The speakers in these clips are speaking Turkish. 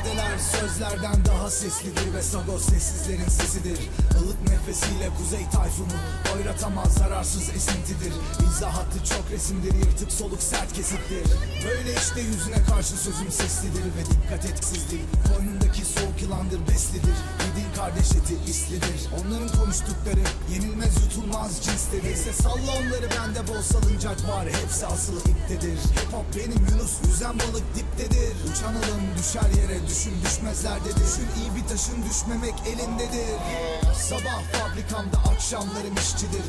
ifadeler sözlerden daha seslidir Ve Sagos sessizlerin sesidir. Ilık nefesiyle kuzey tayfunu Oyratamaz zararsız esintidir. İzah hattı çok resimdir Yırtık soluk sert kesiktir Böyle işte yüzüne karşı sözüm seslidir Ve dikkat etkisizdir. Koynundaki soğuk yılandır beslidir. Yediğin kardeş eti islidir. Onların konuştukları yenilmez Ise salla onları bende bol salıncak var. Hepsi asılı iptedir. Hip hop benim Yunus yüzen balık diptedir. Uçan alın düşer yere düşün düşmezler dedi Düşün iyi bir taşın düşmemek elindedir. Sabah fabrikamda akşamlarım işçidir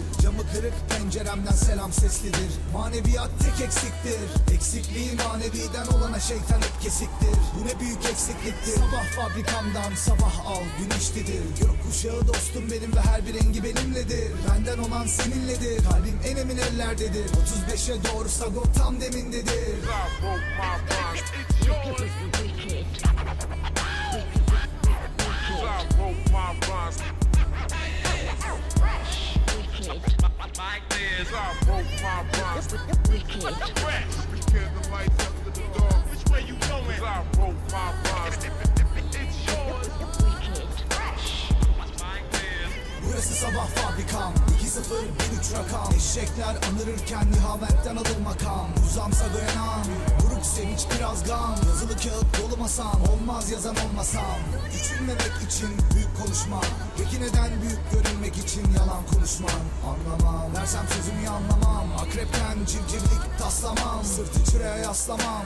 kırık penceremden selam seslidir. Maneviyat tek eksiktir. Eksikliği maneviden olana şeytan hep kesiktir. Bu ne büyük eksikliktir. Sabah fabrikamdan sabah al güneşlidir Gökkuşağı dostum benim ve her bir rengi benimledir. Benden olan seninledir. Kalbim en emin ellerdedir. 35'e doğru sago tam demindedir. I wrote my rhymes, Wicked. Like this. I my sabah fabrikam. 2-0-1-3 rakam. Eşekler anırırken nihametten alır makam. Uzamsa dayanam. Buruk sevinç biraz gam. Yazılı kağıt dolu masam Olmaz yazan olmasam. Küçülmemek için büyük konuşma Peki neden büyük görünmek için yalan konuşman Anlamam. Dersem sözümü anlamam. Akrepten civcivlik taslamam Sırtı çıraya yaslamam.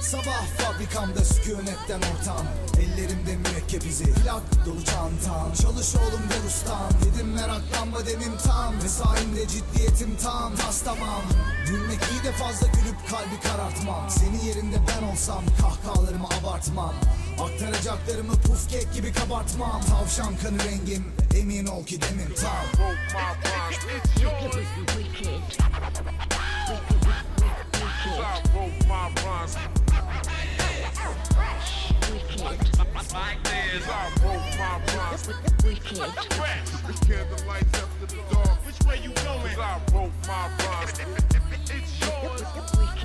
Sabah fabrikamda sükunetten ortam. Ellerimde mürekkep izi Plak dolu çantam. Çalış oğlum gel ustam. Dedim meraklanma demim tam. Mesaimde ciddiyetim tam. Tas tamam. Gülmek iyi de fazla gülüp kalbi karartmam. Senin yerinde ben olsam kahkahalarımı abartmam. Aktaracaklarımı puf kek gibi kabartmam. Tavşan kanı rengim Emin ol ki demim tam. Wrote my Which way you going? I wrote my rhymes. It's yours.